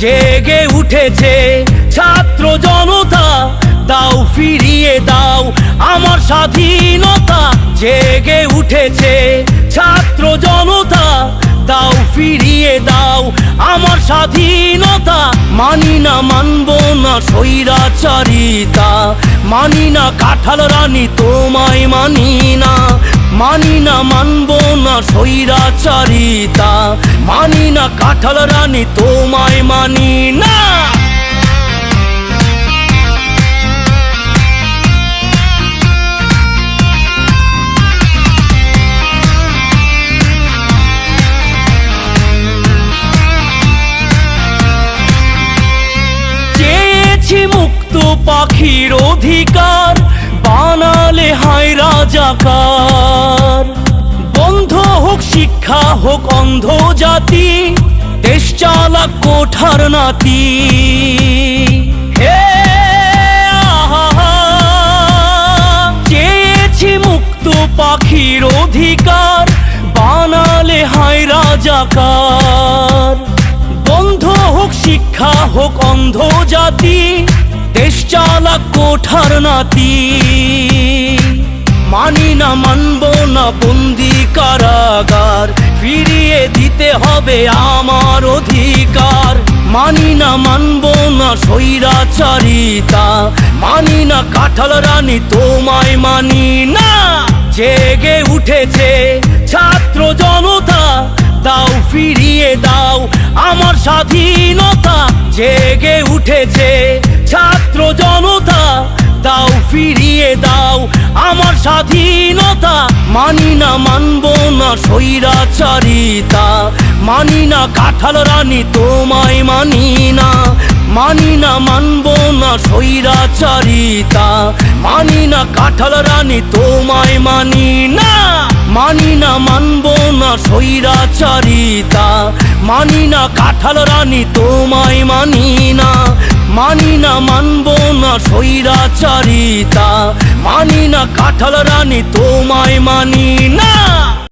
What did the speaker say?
জেগে উঠেছে ছাত্র জনতা, দাও ফিরিয়ে দাও আমার স্বাধীনতা। জেগে উঠেছে ছাত্র জনতা, দাও ফিরিয়ে দাও আমার স্বাধীনতা। মানি না মানব না স্বৈরাচারিতা, মানি না কাঁঠাল রানী, তোমায় মানি না। মানি না মানব না স্বৈরাচারিতা, মানি না কাঁঠাল রানী, তোমায় মানি না। মুক্ত পাখির অধিকার রাজাকার বন্ধ হোক শিক্ষা হোক অন্ধ জাতি, দেশ চালাক কোঠার নাতি। চেয়েছি মুক্ত পাখির অধিকার, বানালে হায় রাজাকার। বন্ধ হোক শিক্ষা হোক অন্ধ জাতি, দেশ চালাক কোঠার নাতি। মানি না, মানব না বন্দি কারাগার। ফিরিয়ে দিতে হবে আমার অধিকার। মানি না, মানব না স্বৈরাচারিতা। মানি না কাঁঠাল রানী, তোমায় মানি না। জেগে উঠেছে ছাত্র জনতা। দাও ফিরিয়ে দাও আমার স্বাধীনতা। জেগে উঠেছে ছাত্র জনতা। দাও ফিরিয়ে দাও আমার স্বাধীনতা মানি না মানব না স্বৈরাচারিতা। মানি না কাঁঠাল রানী তোমায় মানি না। মানি না মানব না স্বৈরাচারিতা। মানি না কাঁঠাল রানী তোমায় মানি না। মানি না মানব না স্বৈরাচারিতা। মানি না কাঁঠাল রানী তোমায় মানি না। মানি না মানব না স্বৈরাচারিতা। মানি না কাঁঠাল রানী তোমায় মানি না।